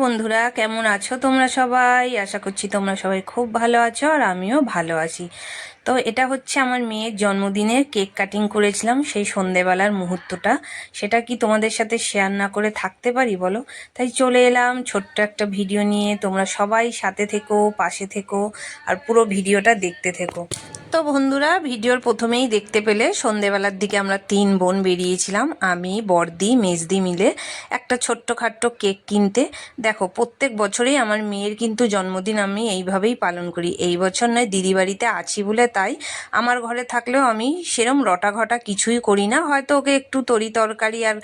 বন্ধুরা, কেমন আছো তোমরা সবাই? আশা করছি তোমরা সবাই খুব ভালো আছো আর আমিও ভালো আছি। তো এটা হচ্ছে আমার মেয়ের জন্মদিনের কেক কাটিং করেছিলাম সেই সন্ধেবেলার মুহূর্তটা। সেটা কি তোমাদের সাথে শেয়ার না করে থাকতে পারি বলো? তাই চলে এলাম ছোট্ট একটা ভিডিও নিয়ে। তোমরা সবাই সাথে থেকো, পাশে থেকো আর পুরো ভিডিওটা দেখতে থেকো। তো বন্ধুরা, ভিডিওর প্রথমেই দেখতে পেলে সন্ধেবেলার দিকে আমরা তিন বোন বেরিয়েছিলাম, আমি, বর্দি, মেজদি মিলে একটা ছোট্টখাট্ট কেক কিনতে। দেখো, প্রত্যেক বছরেই আমার মেয়ের কিন্তু জন্মদিন আমি এইভাবেই পালন করি। এই বছর নয়, দিদি বাড়িতে আছি বলে তাই। আমার ঘরে থাকলেও আমি সেরম রটা ঘটা কিছুই করি না। হয়তো ওকে একটু তরি তরকারি আর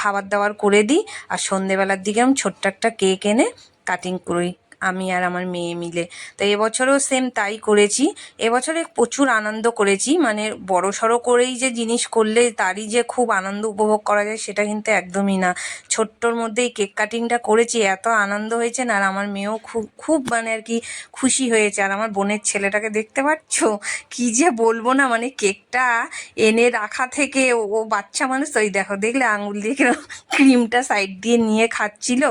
খাবার দাবার করে দিই। আর সন্ধেবেলার দিকে আমি ছোট্ট একটা কেক এনে কাটিং করি। আমি আর আমার মেয়ে মিলে। তো এবছরও সেম তাই করেছি। এবছরে প্রচুর আনন্দ করেছি। মানে বড় সড়ো করেই যে জিনিস করলে তারই যে খুব আনন্দ উপভোগ করা যায় সেটা কিন্তু একদমই না। ছোট্টর মধ্যেই কেক কাটিংটা করেছি, এত আনন্দ হয়েছে না, আর আমার মেয়েও খুব খুব মানে আর কি খুশি হয়েছে। আর আমার বোনের ছেলেটাকে দেখতে পাচ্ছ? কি যে বলব না মানে কেকটা এনে রাখা থেকে ও- বাচ্চা মানুষ ওই দেখো, দেখলে আঙুল দিয়ে ক্রিমটা সাইড দিয়ে নিয়ে খাচ্ছিল।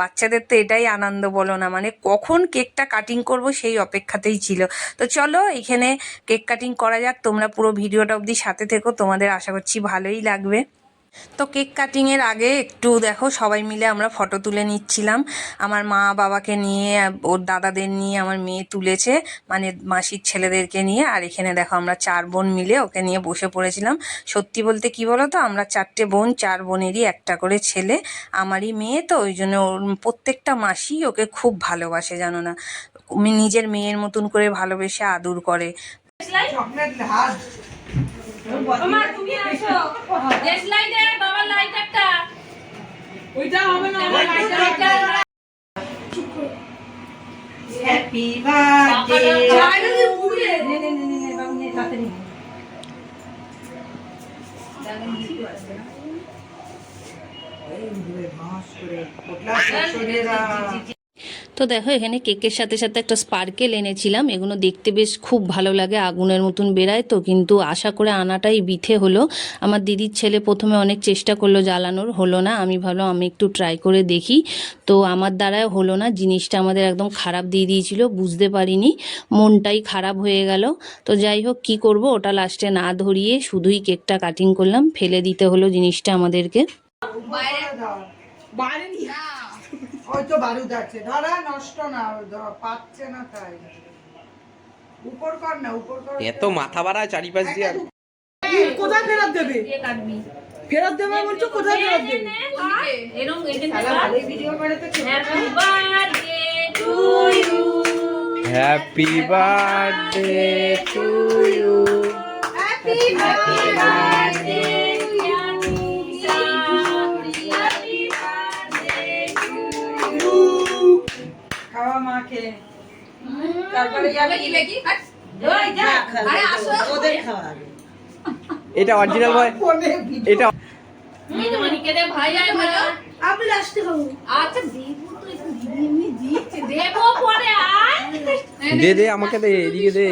বাচ্চাদের তো এটাই আনন্দ বলো না মানে কখন কেকটা কাটিং করব সেই অপেক্ষাতেই ছিল। তো চলো, এখানে কেক কাটিং করা যাক, তোমরা পুরো ভিডিওটা অবধি সাথে থেকো, তোমাদের আশা করছি ভালোই লাগবে। তো কেক কাটিংয়ের আগে একটু দেখো, সবাই মিলে আমরা ফটো তুলে নিচ্ছিলাম। আমার মা বাবাকে নিয়ে, ওর দাদাদের নিয়ে আমার মেয়ে তুলেছে মানে মাসির ছেলেদেরকে নিয়ে। আর এখানে দেখো আমরা চার বোন মিলে ওকে নিয়ে বসে পড়েছিলাম। সত্যি বলতে কি বলো তো আমরা চারটে বোন, চার বোনেরই একটা করে ছেলে, আমারই মেয়ে। তো ওই জন্য ওর প্রত্যেকটা মাসি ওকে খুব ভালোবাসে, জানো না। নিজের মেয়ের মতন করে ভালোবেসে আদর করে। চকলেট হাত মা তুমি আসো। দেশ লাইটে বাবার লাইট একটা। ওইটা হবে না আমার লাইটটা হ্যাপি বার্থডে পুড়ে ভাস করে। পোটলা তো দেখো, এখানে কেকের সাথে সাথে একটা স্পার্কেল এনেছিলাম। এগুলো দেখতে বেশ খুব ভালো লাগে, আগুনের মতন বেরায় তো, কিন্তু আশা করে আনাটাই বিথে হলো। আমার দিদির ছেলে প্রথমে অনেক চেষ্টা করল জ্বালানোর, হলো না, আমি ভাবলাম আমি একটু ট্রাই করে দেখি। তো আমার দ্বারায় হলো না, জিনিসটা আমাদের একদম খারাপ দিয়ে দিয়েছিল, বুঝতে পারিনি, মনটাই খারাপ হয়ে গেল। তো যাই হোক, কি করব, ওটা লাস্টে না ধরিয়ে শুধুই কেকটা কাটিং করলাম, ফেলে দিতে হলো জিনিসটা আমাদেরকে। বাইরে ওই তো বারুদ আছে। ধরা নষ্ট না পাচ্ছে না তাই। উপর কর না উপর কর। এত মাথা বাড়া চারিপাশ দিয়ে কোথায় ফেরত দেবে? ফেরত দেবে বলছো কোথায় ফেরত দেবে? এরকম video happy birthday to you happy birthday to you happy birthday খাওয়া মাকে তারপরে যাবে কি লেগি ওই যা। আরে আসো। ওদের খাওয়া আগে। এটা অরিজিনাল ভিডিও। এটা দে ভাই আয় ভালো আমি লাস্টে খাব। আচ্ছা দেবো তো একটু দিদি এমনি দিচ্ছে। দেবো পরে আয়। দে দে আমাকে দে এদিকে দে।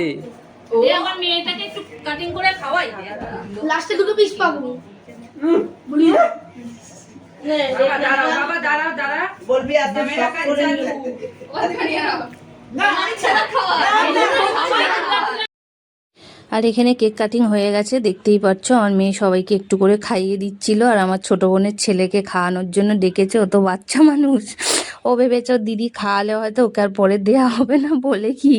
দে আমার মেয়েটাকে একটু কাটিং করে খাওয়াই। দে লাস্টে দুটো পিস পাবো। বাবা দাঁড়াও দাঁড়া বলবি আর না আমি ছাড়া খাওয়া আর এখানে কেক কাটিং হয়ে গেছে দেখতেই পাচ্ছ আমার মেয়ে সবাইকে একটু করে খাইয়ে দিচ্ছিল আর আমার ছোট বোনের ছেলেকে খাওয়ানোর জন্য ডেকেছে ও তো বাচ্চা মানুষ। ও ভেবেছে দিদি খাওয়ালে হয়তো ওকে আর পরে দেওয়া হবে না বলে কি?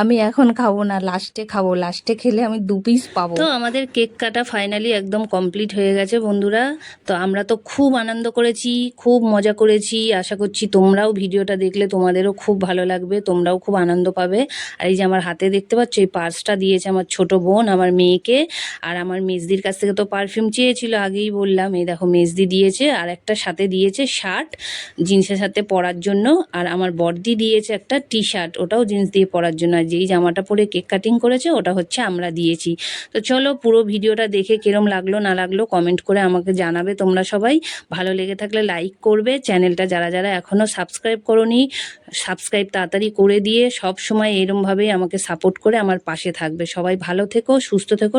আমি এখন খাব না লাস্টে খাব লাস্টে খেলে আমি দু পিস পাবো। তো আমাদের কেক কাটা ফাইনালি একদম কমপ্লিট হয়ে গেছে বন্ধুরা। তো আমরা তো খুব আনন্দ করেছি, খুব মজা করেছি। আশা করছি তোমরাও ভিডিওটা দেখলে তোমাদেরও খুব ভালো লাগবে, তোমরাও খুব আনন্দ পাবে। আর এই যে আমার হাতে দেখতে পাচ্ছ, এই পার্সটা দিয়েছে আমার ছোট বোন, আমার মেয়েকে। আর আমার মেজদির কাছ থেকে তো পারফিউম চেয়েছিল, আগেই বললাম। এই দেখো, মেজদি দিয়েছে, আর একটা সাথে দিয়েছে শার্ট জিন্সের সাথে পরার জন্য, আর আমার বর্দি দিয়েছে একটা টি শার্ট ওটাও জিন্স দিয়ে পরার জন্য। আর যেই জামাটা পরে কেক কাটিং করেছে, ওটা হচ্ছে আমরা দিয়েছি। তো চলো পুরো ভিডিওটা দেখে কিরম লাগল, না লাগল কমেন্ট করে আমাকে জানাবে তোমরা সবাই। ভালো লেগে থাকলে লাইক করবে। চ্যানেলটা যারা যারা এখনও সাবস্ক্রাইব করনি সাবস্ক্রাইব তাড়াতাড়ি করে দিয়ে সব সময় এরমভাবেই আমাকে সাপোর্ট করে আমার পাশে থাকবে। সবাই ভালো থেকো, সুস্থ থেকো